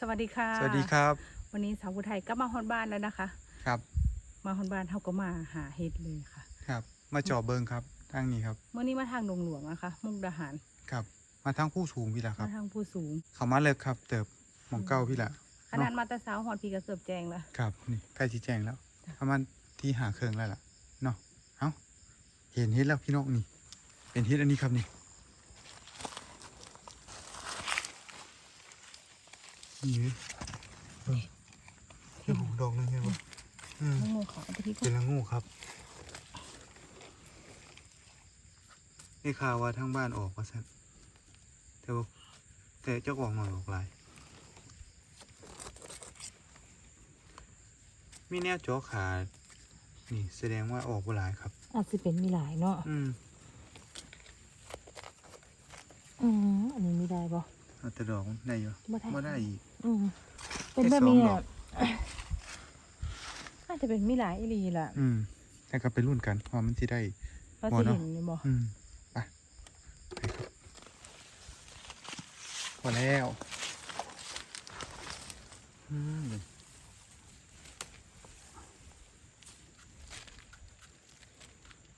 สวัสดีค่ะ สวัสดีครับ วันนี้สาวผู้ไทยก็มาฮอนบ้านแล้วนะคะ ครับ มาฮอนบ้านเขาก็มาหาเห็ดเลยค่ะ ครับ มาจอเบิงครับทางนี้ครับเมื่อนี้มาทางดงหลวงนะคะ มุกดาหาร ครับ มาทางผู้สูงพี่ละครัมาบทางผู้สูง เขามาเลยครับ เติบหมองเก้าพี่ละขนาดมาแต่เช้าหอนพีก็เกือบแจงแล้ว ครับ นี่ใกล้ชี้แจงแล้วจ้ะประมาณที่หาเครื่องแล้วล่ะ เนาะ เอ้า เห็นเฮ็ดแล้วพี่น้องนี่ เป็นเฮ็ดอันนี้ครับนี่ นี่เว้ยเออเดี๋ยวผมดอกหนึงไงวะอืมน้องโมขอเอาไปที่ก่อเป็นนละงูครับนี่ข่าวว่าทั้งบ้านออกว่าสั่นแต่ว่าแต่เจ้าออกหน่อยออกหลาย มีแนวจอขา นี่แสดงว่าออกบ่หลายครับ อาจจะเป็นมีหลายเนาะอืมอืมอันนี้ไม่ได้บ่เอาแต่ดอกได้อยู่บ่ได้บ่ได้อีก อืมเป็นแบบแค่สองนี้ดออะกอาจจะเป็นมีหลายอีหลีล่ะอืมแต่ก็ไปรุ่นกันว่ามันสิได้ว่าบ่สิเนาะ เห็นอยู่บ่อืมไปไปครับพอแล้วอืม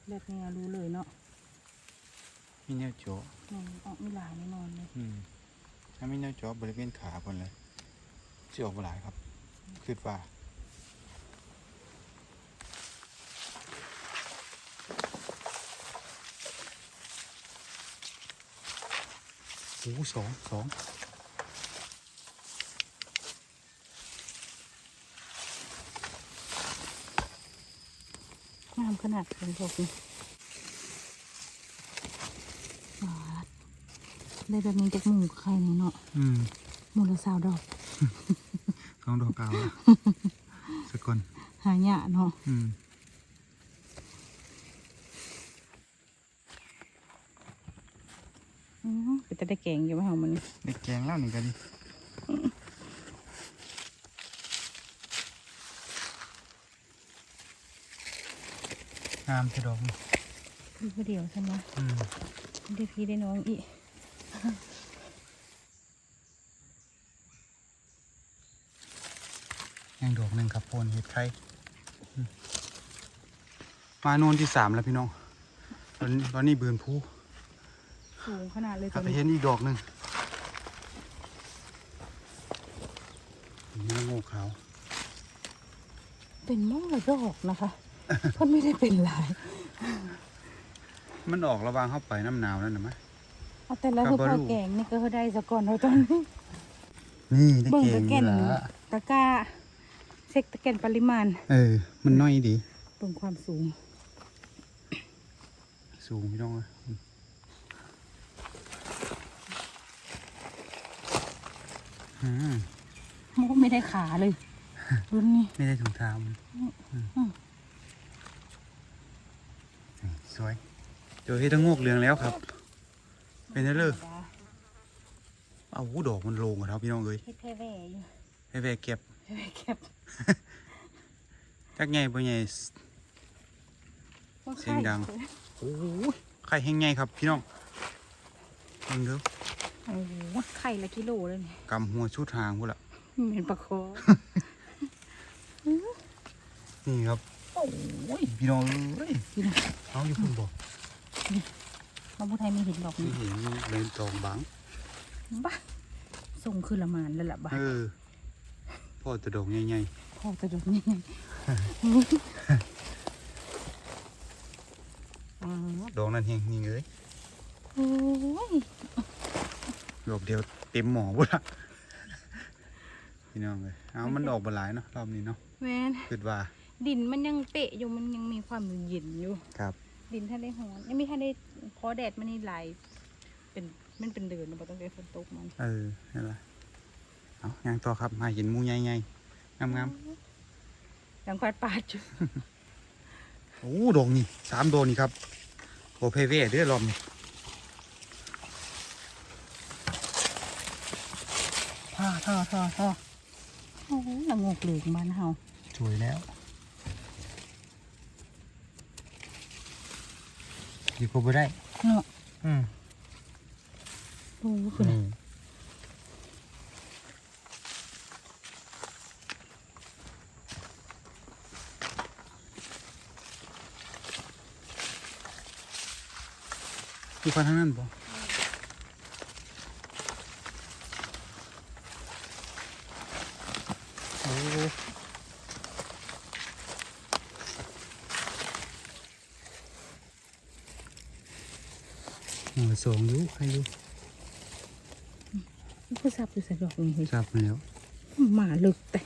แบบนี้รู้เลยเนาะมีแนวจออืมออกมีหลายแน่นอนเลย อืมถ้ามีแนวจอบริเวณขาบนเลย จะออกมาหลายครับคิดว่าโอ้สองสองงามขนาดเป็นพวกนี้บาดได้แบบนี้จากหมูกับใครเนี่ยเนาะอืม หมูละสาวดอกสองดอกเก่าแล้วสักคนหายะเนาะอืมอืมก็จะได้แกงอยู่ไหมของมันเด็กแกงแล้วหนึ่งกันดิงามที่ดอกนี่คือคนเดียวใช่ไหมอืมได้พี่ได้น้องอีก ยังดอกหนึ่งครับโพนเห็ดไข่อืมมาโน่นที่สามแล้วพี่น้องตอนนี้ตอนนี้เบือนผู้สูงขนาดเลยถ้าตัวไปนี้เห็นอีกดอกหนึ่งนี่งูขาว เป็นม่องละดอกนะคะเพราะไม่ได้เป็นหลาย มันออกระหวางเข้าไปน้ำหนาวนั่นนะมะเอาแต่แล้วครัคืบอพอบ่รู้แกงนี่ก็ได้สะก่อนเราตอนนี้นี่ได้เบิ่งเก่ตะงแก่นนี่ละตะกร้า เช็คตะแก่นปริมาณ เออ มันน้อยดีเบิ่งความสูง สูงพี่น้องอะอืมโมไม่ได้ขาเลยรุ่นนี้ไม่ได้ถุงเท้ามันอืมอืมนี่สวยเจอเห็ดทั้งงอกเหลืองแล้วครับ เป็นไงเลยเอาหูดอกมันโลงอะครับพี่น้องเอ้ยเฮ็ดแพ่แว่อยู่ ให้แวะเก็บแพ่แว่เก็บจักใหญ่บ่ใหญ่ว่าเสียงดังโอ้ยไข่แห้งใหญ่ครับพี่น้องเบิ่งเด้อโอ้โหไข่ละกิโลเลยนี่กำหัวชุดหางพุ่นละเหม็นปลาคอนี่ครับโอ้ยพี่น้องเอ้ยพี่น้องเอาอยู่พุ่นบอกเราผู้ไทยไม่เห็นดอกนี่นี้เห็นเลยตองบังบ้าส่งคือละมานแล้วล่ะบ้าเออ พ่อแตะดอกใหญ่พอจะดอกนี้ไงอ๋อๆดอกนั้นเฮงนี่เอ้ยโอ้ยดอกเดียวเต็มหมอพุ่นละพี่น้องเลยเอามันออกมาหลายเนาะรอบนี้เนาะแมนคิดว่า ดินมันยังเปะอยู่มันยังมีความเย็นอยู่ ครับ ดินท่านได้หอนยังมีท่านได้พอแดดมันนี่ไหลายเป็นมันเป็นเดือนเราต้องได้ฝนตกมัน เออนั่นแหละ เอาย่างต่อครับ มาเห็นหมูใหญ่ๆงามดังควาดปาดอยู่ๆโอ้ดอกนี่สามดอกนี่ครับโอเพเว่เด้อรอบนี้ท่อท่อท่อท่อโอ้ยละงกเหลืองบ้านเฮาสวยแล้วดีกว่าบ่ได้เนาะอืม โอ้คือนี่ อยู่ฟันทางนั้นบ่โอ้หน่วยสองอยู่ใครอยู่ผู้สับอยู่ใส่ดอกนี่เฮ้ยจับมาแล้วหมาลึกแต่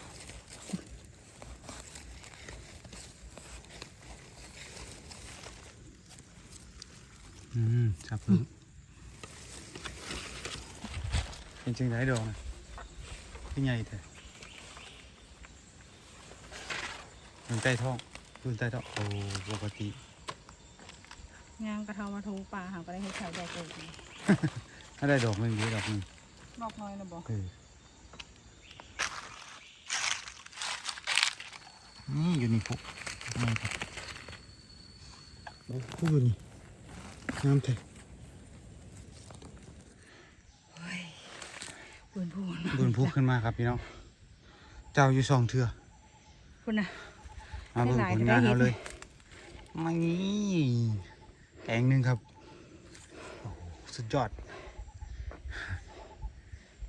อืมจับแล้วเป็นจังไดดอกนะพี่ใหญ่แต่มันใต้ท้องดูใต้ท้องโอ้ปกติงางกระเทามาโทปลาหาก็ได้ให้ไข่ดอกโกกถ้าได้ดอกหนึงเยอะดอกหนึงดอกน้อยนะบอกเออนี่อยู่นี่พวกนี่ครับโอ้พวกอยู่นี่น้ำแท้ ปืนพูน บุญพูขึ้นมาครับพี่น้อง เจ้าอยู่สองเทือคุณนะมาเบิ่งได้หลายผลงานได้เห็นเอาเลยไม่แกงหนึ่งครับโอ้โหสุดยอด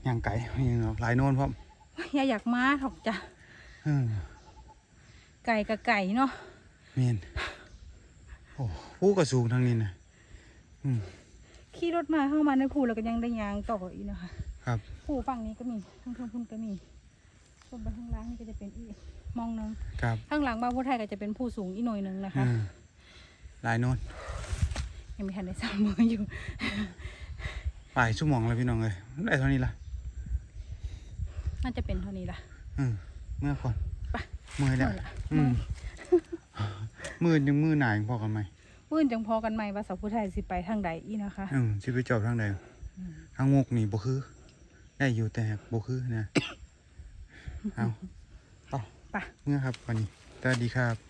ย่างไก่ไม่ยังหรอกหลายโน่นพร้อมอย่าอยากมาถอกจ้ะอืมไก่กับไก่เนาะเมียนโอ้ผู้กระสูงทางนี้นะอืมขี่รถมาเข้ามาในภูแล้วก็ยังได้ยางต่ออีกนะคะ ครับภูฝั่งนี้ก็มีข้างเทิงพุ่นก็มีส่วนไปข้างล่างนี่ก็จะเป็นอีกมองหนึงครับข้างหลังบ้านผู้ไทยก็จะเป็นผู้สูงอีกหน่อยหนึงนะคะ อืมหลายโน่นยังไม่ทันได้สร้างมืออยู่ หลายชั่วโมงเลยพี่น้องเลยได้เท่านี้ละน่าจะเป็นเท่านี้ละ อืมเมื่อก่อนไปเมื่อยแล้วเมื่อยละ อืมมือยังมือหนายังพอกันไหมมื่นจังพอกันใหม่ว่าสาวผู้ไทยสิไปทางใดอีนะคะ อืมสิไปจอบทางใดทางงกนี่บ่คือ ได้อยู่แต่บ่คือนะ เอาต่อไปเมื่อครับวันนี้สวัสดีครับ